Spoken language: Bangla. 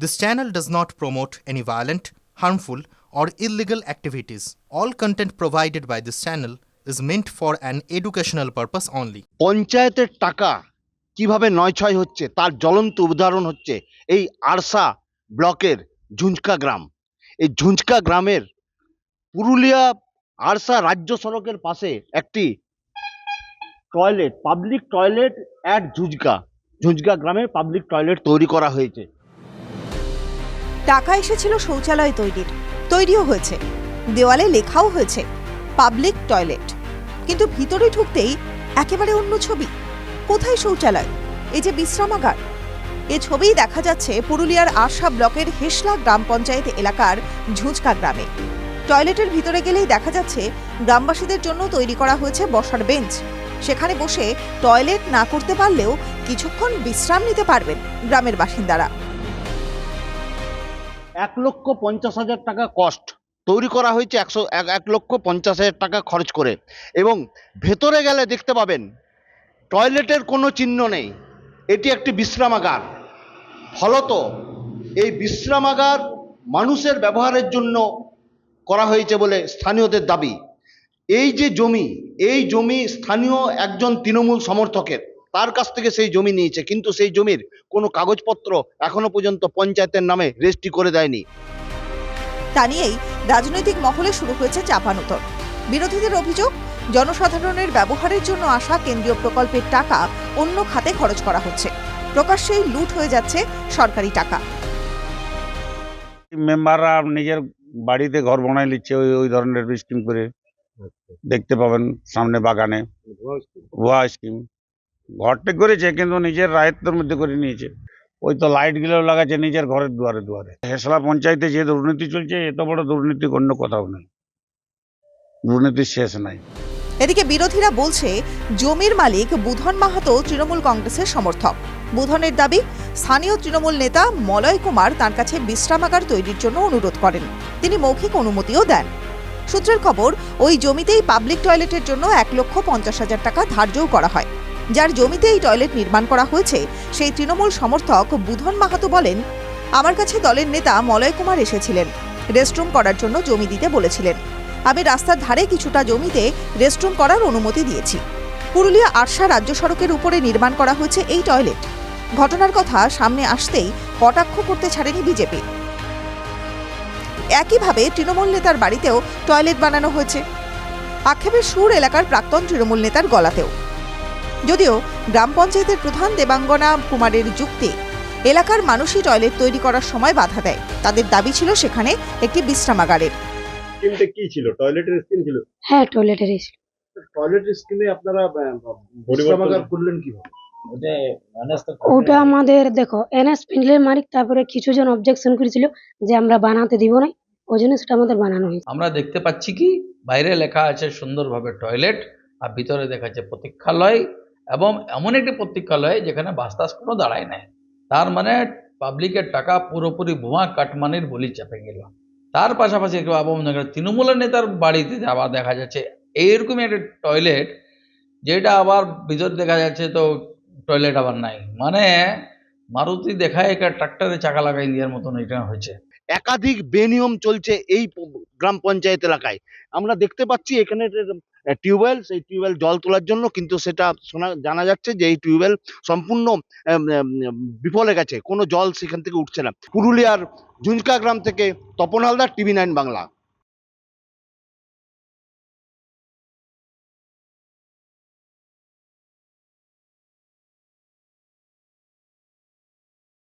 This channel does not promote any violent, harmful, or illegal activities. All content provided by this channel is meant for an educational purpose only. পঞ্চায়েতের টাকা কীভাবে নয়ছয় হচ্ছে তার জ্বলন্ত উদাহরণ হচ্ছে এই আরসা ব্লকের ঝুঁঝকা গ্রাম এই ঝুঁঝকা গ্রামের পুরুলিয়া আরসা রাজ্য সড়কের পাশে একটি toilet public toilet at Jhunjhka Jhunjhka গ্রামে পাবলিক টয়লেট তৈরি করা হয়েছে টাকা এসেছিল শৌচালয় তৈরির। তৈরিও হয়েছে। দেওয়ালে লেখাও হয়েছে, পাবলিক টয়লেট। কিন্তু ভিতরে ঢুকতেই একেবারে অন্য ছবি। কোথায় শৌচালয়? এই যে বিশ্রামাগার। এ ছবিই দেখা যাচ্ছে পুরুলিয়ার আশা ব্লকের হেসলা গ্রাম পঞ্চায়েত এলাকার ঝুঁচকা গ্রামে। টয়লেটের ভিতরে গেলেই দেখা যাচ্ছে গ্রামবাসীদের জন্য তৈরি করা হয়েছে বসার বেঞ্চ। সেখানে বসে টয়লেট না করতে পারলেও কিছুক্ষণ বিশ্রাম নিতে পারবেন গ্রামের বাসিন্দারা। এক লক্ষ পঞ্চাশ হাজার টাকা কস্ট তৈরি করা হয়েছে একশো এক লক্ষ পঞ্চাশ হাজার টাকা খরচ করে। এবং ভেতরে গেলে দেখতে পাবেন, টয়লেটের কোনো চিহ্ন নেই। এটি একটি বিশ্রামাগার। ফলত এই বিশ্রামাগার মানুষের ব্যবহারের জন্য করা হয়েছে বলে স্থানীয়দের দাবি। এই যে জমি, এই জমি স্থানীয় একজন তৃণমূল সমর্থকের তার কাছ থেকে সেই জমি নিয়েছে কিন্তু সেই জমির কোনো কাগজপত্র এখনও পর্যন্ত পঞ্চায়েতের নামে রেজিস্ট্রি করে দেয়নি। তা নিয়েই রাজনৈতিক মহলে শুরু হয়েছে চাপানুতর বিরোধীদের অভিযোগ জনসাধারণের ব্যবহারের জন্য আসা কেন্দ্রীয় প্রকল্পের টাকা অন্য খাতে খরচ করা হচ্ছে। প্রকাশ্যেই লুট হয়ে যাচ্ছে সরকারি টাকা। মেম্বাররা নিজের বাড়িতে ঘর বানাই নিচ্ছে ওই ওই ধরনের স্কিম করে। দেখতে পাবেন সামনে বাগানে। ভুয়া স্কিম ঘরটা করেছে, কিন্তু নিজের রায়ত্বের মধ্যে করে নিয়েছে। ওই তো লাইটগুলো লাগাচ্ছে নিজের ঘরের দুয়ারে দুয়ারে। হেসলা পঞ্চায়েতে যে দুর্নীতি চলছে, এত বড় দুর্নীতি অন্য কোথাও নেই। দুর্নীতির শেষ নাই। এদিকে বিরোধীরা বলছে, জমির মালিক বুধন মাহাতো তৃণমূল কংগ্রেসের সমর্থক। বুধনের দাবি, স্থানীয় তৃণমূল নেতা মলয় কুমার তার কাছে বিশ্রামাগার তৈরির জন্য অনুরোধ করেন। তিনি মৌখিক অনুমতিও দেন। সূত্রের খবর, ওই জমিতেই পাবলিক টয়লেটের জন্য এক লক্ষ পঞ্চাশ হাজার টাকা ধার্যও করা হয়। যার জমিতে এই টয়লেট নির্মাণ করা হয়েছে, সেই তৃণমূল সমর্থক বুধন মাহাতো বলেন, আমার কাছে দলের নেতা মলয় কুমার এসেছিলেন। রেস্টরুম করার জন্য জমি দিতে বলেছিলেন। আমি রাস্তার ধারে কিছুটা জমিতে রেস্টরুম করার অনুমতি দিয়েছি। পুরুলিয়া আরশা রাজ্য সড়কের উপরে নির্মাণ করা হয়েছে এই টয়লেট। ঘটনার কথা সামনে আসতেই কটাক্ষ করতে ছাড়েনি বিজেপি। একইভাবে তৃণমূল নেতার বাড়িতেও টয়লেট বানানো হয়েছে। আক্ষেপের সুর এলাকার প্রাক্তন তৃণমূল নেতার গলাতেও। যদিও গ্রাম পঞ্চায়েতের প্রধান দেবাঙ্গনা কুমারের যুক্তি এলাকার মানুষই টয়লেট তৈরি করার সময় বাধা দেয়। তাদের দাবি ছিল সেখানে একটি বিশ্রামাগারের। স্কিমটা কি ছিল? টয়লেটের স্কিম ছিল? হ্যাঁ টয়লেটের এসে টয়লেটের স্কিমে আপনারা বিশ্রামাগার করলেন কীভাবে? ওটা আমাদের দেখো এনএস পিন্ডলের মালিক তারপরে কিছু জন অবজেকশন করেছিল যে আমরা বানাতে দিব না ওই জন্য সেটা আমাদের বানানো হয়েছে। আমরা দেখতে পাচ্ছি কি বাইরে লেখা আছে সুন্দরভাবে টয়লেট আর ভিতরে দেখা যাচ্ছে প্রতীক্ষালয় এবং এমন একটি প্রতীক্ষালয় যেখানে বাস্তাস কোনো দাঁড়ায় নাই। তার মানে পাবলিকের টাকা পুরোপুরি ভুয়া কাটমানির বলি চেপে গেল। তার পাশাপাশি এবং তৃণমূলের নেতার বাড়িতে আবার দেখা যাচ্ছে। এইরকমই একটা টয়লেট, যেটা আবার ভিতর দেখা যাচ্ছে তো টয়লেট আবার নাই। মানে মারুতি দেখায় একটা ট্রাক্টরে চাকা লাগাই দেওয়ার মতন এটা হয়েছে। একাধিক বেনিয়ম চলছে এই গ্রাম পঞ্চায়েত এলাকায়। আমরা দেখতে পাচ্ছি এখানে টিউবওয়েল, সেই টিউবওয়েল জল তোলার জন্য কিন্তু সেটা শোনা, জানা যাচ্ছে যে এই টিউবওয়েল সম্পূর্ণ বিফল গেছে। কোনো জল সেখান থেকে উঠছে না। পুরুলিয়ার ঝুঁঝকা গ্রাম থেকে তপন হালদার, টিভি নাইন বাংলা।